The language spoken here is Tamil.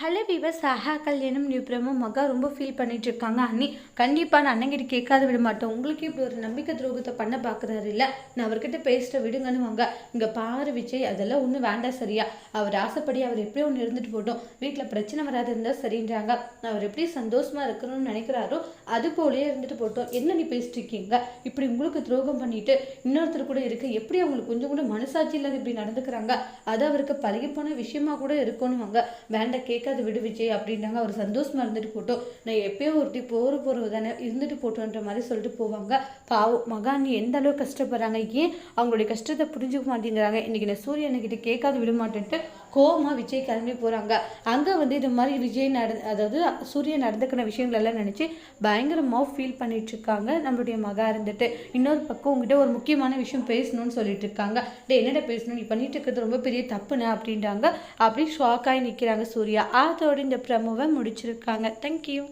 ஹலோ விவஸ் சஹா கல்யாணம் பிரமோ மகா ரொம்ப ஃபீல் பண்ணிட்டு இருக்காங்க அண்ணி கண்டிப்பாக நான் அண்ணங்கிட்ட கேட்காத விட மாட்டேன் உங்களுக்கு இப்படி ஒரு நம்பிக்கை துரோகத்தை பண்ண பார்க்குறாரு இல்லை நான் அவர்கிட்ட பேசிட்ட விடுங்கன்னு வாங்க. இங்கே பாரு விஜய் அதெல்லாம் ஒன்றும் வேண்டாம் சரியா. அவர் ஆசைப்படி அவர் எப்படி ஒன்று இருந்துட்டு போட்டோம். வீட்டில் பிரச்சனை வராது இருந்தால் சரின்றாங்க. அவர் எப்படி சந்தோஷமாக இருக்கணும்னு நினைக்கிறாரோ அது போலயே இருந்துட்டு போட்டோம். என்ன நீ பேசிட்டு இருக்கீங்க? இப்படி உங்களுக்கு துரோகம் பண்ணிட்டு இன்னொருத்தர் கூட இருக்கு எப்படி அவங்களுக்கு கொஞ்சம் கூட மனசாட்சி இல்லாத இப்படி நடந்துக்கிறாங்க? அது அவருக்கு பழகி போன விஷயமா கூட இருக்கும்னு வாங்க. வேண்டாம் கேட்க விடு விஜய் அப்படின்றாங்க அவர் சந்தோஷமாக இருந்துட்டு போட்டோம் நான் எப்பயோ ஒருத்தி போகிற போகிறது தானே இருந்துட்டு போட்டோன்ற மாதிரி சொல்லிட்டு போவாங்க. பாவம் மகான் எந்த அளவுக்கு கஷ்டப்படுறாங்க? ஏன் அவங்களுடைய கஷ்டத்தை புரிஞ்சுக்க மாட்டேங்கிறாங்க? இன்றைக்கி நான் சூரியன்கிட்ட கேட்காது விட மாட்டேன்ட்டு கோவமா விஜய் கிளம்பி போகிறாங்க அங்கே வந்து இது மாதிரி விஜய் நட அதாவது சூரியன் நடந்துக்கிற விஷயங்களெல்லாம் நினச்சி பயங்கரமாக ஃபீல் பண்ணிகிட்ருக்காங்க இருக்காங்க. நம்மளுடைய மகா இருந்துட்டு. இன்னொரு பக்கம் உங்ககிட்ட ஒரு முக்கியமான விஷயம் பேசணும்னு சொல்லிட்டு இருக்காங்க. டே என்னடா பேசணும்? நீ பண்ணிட்டு இருக்கிறது ரொம்ப பெரிய தப்புன்னு அப்படின்றாங்க. அப்படி ஷாக் ஆகி நிற்கிறாங்க சூர்யா. அதோடு இந்த ப்ரமோவை முடிச்சிருக்காங்க. தேங்க்யூ